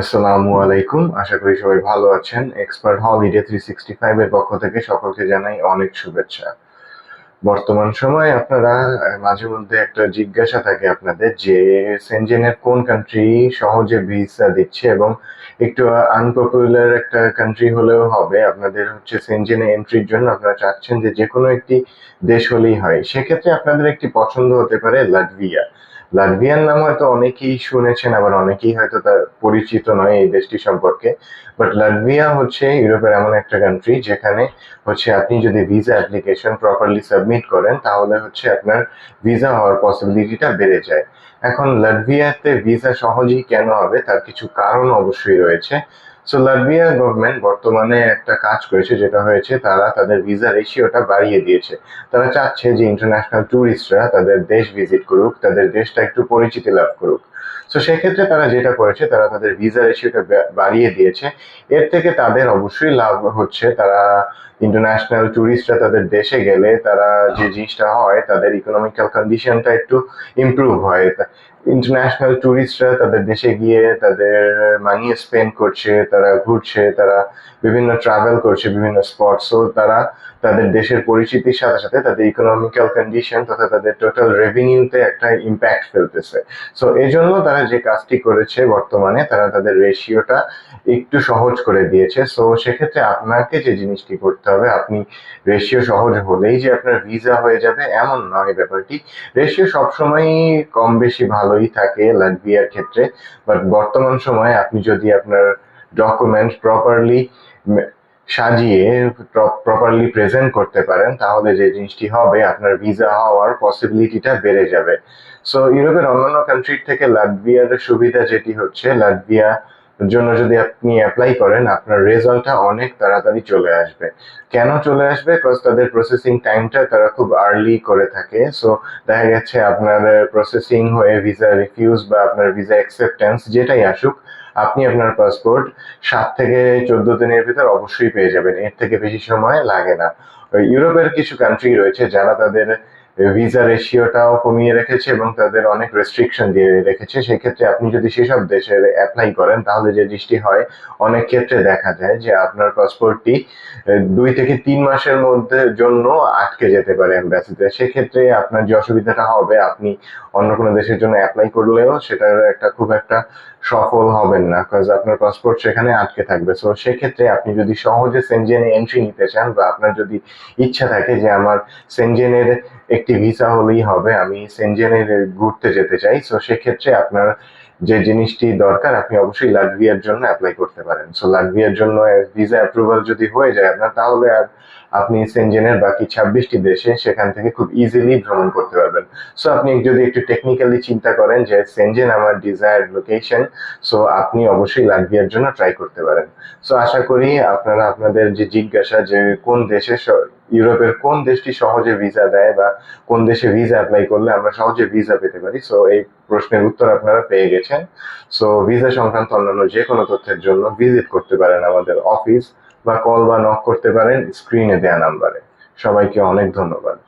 আসসালামু আলাইকুম। আশা করি সবাই ভালো আছেন। Expert holiday three sixty five এর পক্ষ থেকে সকলকে জানাই অনেক শুভেচ্ছা। বর্তমান সময়ে আপনারা মাঝে মধ্যে একটা জিজ্ঞাসা থাকে আপনাদের যে সেনজেনের কোন কান্ট্রি সহজে ভিসা দিচ্ছে এবং একটু আনপপুলার একটা কান্ট্রি হলেও হবে। আপনাদের হচ্ছে সেনজেনে এন্ট্রির জন্য আপনারা চাচ্ছেন যে যে কোনো একটি দেশ হলেই হয়। সেক্ষেত্রে আপনাদের একটি পছন্দ হতে পারে লাটভিয়া লাটভিয়ার নাম হয়তো অনেকেই শুনেছেন, আবার অনেকেই হয়তো তার পরিচিত নয় এই দেশটি সম্পর্কে। বাট লাটভিয়া হচ্ছে ইউরোপের এমন একটা কান্ট্রি যেখানে হচ্ছে আপনি যদি ভিসা অ্যাপ্লিকেশন প্রপারলি সাবমিট করেন, তাহলে হচ্ছে আপনার ভিসা হওয়ার পসিবিলিটিটা বেড়ে যায়। এখন লাটভিয়াতে ভিসা সহজেই কেন হবে, তার কিছু কারণ অবশ্যই রয়েছে। সো লাটভিয়া গভর্নমেন্ট বর্তমানে একটা কাজ করেছে, যেটা হয়েছে তারা তাদের ভিসা রেশিওটা বাড়িয়ে দিয়েছে। তারা চাচ্ছে যে ইন্টারন্যাশনাল ট্যুরিস্টরা তাদের দেশ ভিজিট করুক, তাদের দেশটা একটু পরিচিতি লাভ করুক। সো সেক্ষেত্রে তারা যেটা করেছে, তারা তাদের ভিসা রেশিওটা বাড়িয়ে দিয়েছে। এর থেকে তাদের অবশ্যই লাভ হচ্ছে, তারা ইন্টারন্যাশনাল ট্যুরিস্টরা তাদের দেশে গেলে তারা যে জিনিসটা হয়, তাদের ইকোনমিক্যাল কন্ডিশনটা একটু ইমপ্রুভ হয়। ইন্টারন্যাশনাল ট্যুরিস্টরা তাদের দেশে গিয়ে তাদের মানি স্পেন্ড করছে, তারা ঘুরছে, তারা বিভিন্ন ট্রাভেল করছে, বিভিন্ন স্পট সো তারা তাদের দেশের পরিচিতির সাথে সাথে তাদের ইকোনমিক্যাল কন্ডিশন তথা তাদের টোটাল রেভিনিউতে একটা ইম্প্যাক্ট ফেলতেছে। সো এই তারা যে কাজটি করেছে বর্তমানে, তারা তাদের রেশিওটা একটু সহজ করে দিয়েছে। সো সেক্ষেত্রে আপনাকে যে জিনিসটি করতে হবে, আপনি রেশিও সহজ হলেই যে আপনার ভিসা হয়ে যাবে এমন নয় ব্যাপারটি। রেশিও সবসময়ই কম বেশি ভালোই থাকে লাটভিয়ার ক্ষেত্রে। বাট বর্তমান সময়ে আপনি যদি আপনার ডকুমেন্ট প্রপারলি সাজিয়ে প্রপারলি প্রেজেন্ট করতে পারেন, তাহলে যে জিনিসটি হবে, আপনার ভিসা হওয়ার পসিবিলিটিটা বেড়ে যাবে। সো ইউরোপের অন্যান্য কান্ট্রির থেকে লাটভিয়ার সুবিধা যেটি হচ্ছে লাটভিয়া জন্য যদি আপনি অ্যাপ্লাই করেন, আপনার রেজাল্টটা অনেক তাড়াতাড়ি চলে আসবে। কেন চলে আসবে? বিকজ তাদের প্রসেসিং টাইমটা তারা খুব আর্লি করে থাকে। সো দেখা গেছে আপনার প্রসেসিং হয়ে ভিসা রিফিউজ বা আপনার ভিসা অ্যাকসেপ্টেন্স যেটাই আসুক, আপনি আপনার পাসপোর্ট সাত থেকে চোদ্দ দিনের ভিতর অবশ্যই পেয়ে যাবেন। এর থেকে বেশি সময় লাগে না। ইউরোপের কিছু কান্ট্রি রয়েছে যারা তাদের ভিসা রেশিওটাও কমিয়ে রেখেছে এবং তাদের অনেক রেস্ট্রিকশন দিয়ে রেখেছে। সেক্ষেত্রে আপনি যদি সেসব দেশের অ্যাপ্লাই করেন, তাহলে যে জিনিসটি হয়, অনেক ক্ষেত্রে দেখা যায় যে আপনার পাসপোর্টটি দুই থেকে তিন মাসের মধ্যে জন্য আটকে যেতে পারে এম্বাসিতে সেক্ষেত্রে আপনার যে অসুবিধাটা হবে, আপনি অন্য কোনো দেশের জন্য অ্যাপ্লাই করলেও সেটার একটা খুব একটা সফল হবেন না কাজ আপনার পাসপোর্ট সেখানে আটকে থাকবে। সো সেক্ষেত্রে আপনি যদি সহজে সেনজেনে এন্ট্রি নিতে চান, বা আপনার যদি ইচ্ছা থাকে যে আমার সেনজেনের একটি ভিসা হলেই হবে, আমি সেনজেনের ঘুরতে যেতে চাই সো সেক্ষেত্রে আপনার যে জিনিসটি দরকার, আপনি অবশ্যই লাটভিয়ার জন্য অ্যাপ্লাই করতে পারেন। সো লাটভিয়ার জন্য ভিসা অ্যাপ্রুভাল যদি হয়ে যায় আপনার, তাহলে আর আপনি সেনজেনের বাকি ছাব্বিশটি দেশে সেখান থেকে খুব ইজিলি ভ্রমণ করতে পারবেন। সো আপনি যদি একটু টেকনিক্যালি চিন্তা করেন যে সেনজেন আমার ডিজায়ার লোকেশন সো আপনি অবশ্যই লাটভিয়ার জন্য ট্রাই করতে পারেন। সো আশা করি আপনারা আপনাদের যে জিজ্ঞাসা যে কোন দেশে ইউরোপের কোন দেশটি সহজে ভিসা দেয় বা কোন দেশে ভিসা অ্যাপ্লাই করলে আমরা সহজে ভিসা পেতে পারি সো এই প্রশ্নের উত্তর আপনারা পেয়ে গেছেন। সো ভিসা সংক্রান্ত অন্যান্য যে কোনো তথ্যের জন্য ভিজিট করতে পারেন আমাদের অফিস বা কল বা নক করতে পারেন স্ক্রিনে দেয়া নাম্বারে সবাইকে অনেক ধন্যবাদ।